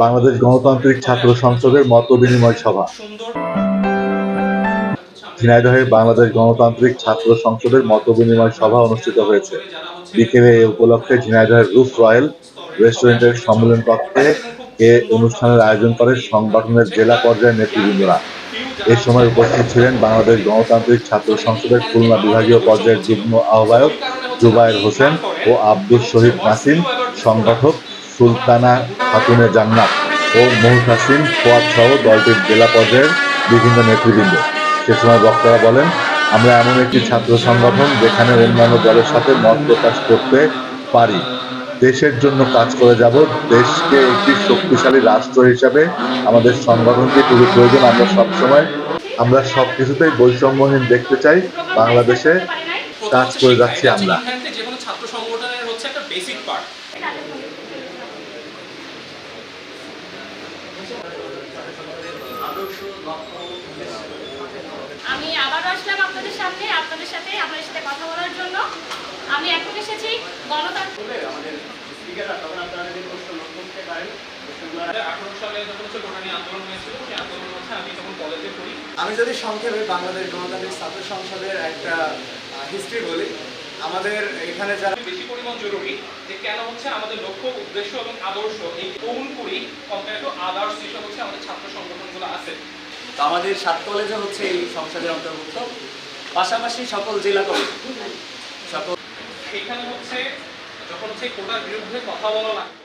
বাংলাদেশ গণতান্ত্রিক ছাত্র সংসদের মত বিনিময় সভা। ঝিনাইদহে বাংলাদেশ গণতান্ত্রিক ছাত্র সংসদের মত বিনিময় সভা অনুষ্ঠিত হয়েছে। বিকেলে এ উপলক্ষে ঝিনাইদহের রুফ রয়্যাল রেস্টুরেন্টের সম্মেলন কক্ষে এ অনুষ্ঠানের আয়োজন করে সংগঠনের জেলা পর্যায়ের নেতৃবৃন্দরা। এ সময় উপস্থিত ছিলেন বাংলাদেশ গণতান্ত্রিক ছাত্র সংসদের খুলনা বিভাগীয় পর্যায়ের যুগ্ম আহ্বায়ক জুবায়ের হোসেন ও আব্দুল শহীদ নাসিম, সংগঠক সুলতানা খাতুনে জান্নাত ও মহুতাসিন ফোয়াদ সহ দলটির জেলা পর্যায়ের বিভিন্ন নেতৃবৃন্দ। সে সময় বক্তারা বলেন, আমরা এমন একটি ছাত্র সংগঠন যেখানে অন্যান্য দলের সাথে মত প্রকাশ করতে পারি। দেশের জন্য কাজ করে যাব, দেশকে একটি শক্তিশালী রাষ্ট্র হিসাবে আমাদের সংগঠনকে খুবই প্রয়োজন। আমরা সবসময়, আমরা সব কিছুতেই বৈষম্যহীন দেখতে চাই। বাংলাদেশে কাজ করে যাচ্ছি আমরা। ছাত্র সংগঠনের হচ্ছে একটা বেসিক পার্ট আমি আবার আসলাম আপনাদের সামনে আপনাদের সাথে আপনাদের সাথে কথা বলার জন্য। আমি এখন এসেছি আমি যদি সংক্ষেপে বাংলাদেশ গণতান্ত্রিক ছাত্র সংসদের একটা হিস্ট্রি বলি আমাদের এখানে যারা বেশি পরিমাণ জরুরি যে কেন হচ্ছে আমাদের লক্ষ্য উদ্দেশ্য এবং আদর্শ এই কোন করি কম্পেয়ার টু আদার্স যেসব হচ্ছে আমাদের ছাত্র সংগঠনগুলো আছে। তো আমাদের সাত কলেজে হচ্ছে এই সংসদের অন্তর্ভুক্ত। পাশাপাশি সকল জেলা কলেজ। সকল সেখানে হচ্ছে যখন হচ্ছে কোটার বিরুদ্ধে কথা বলা লাগবে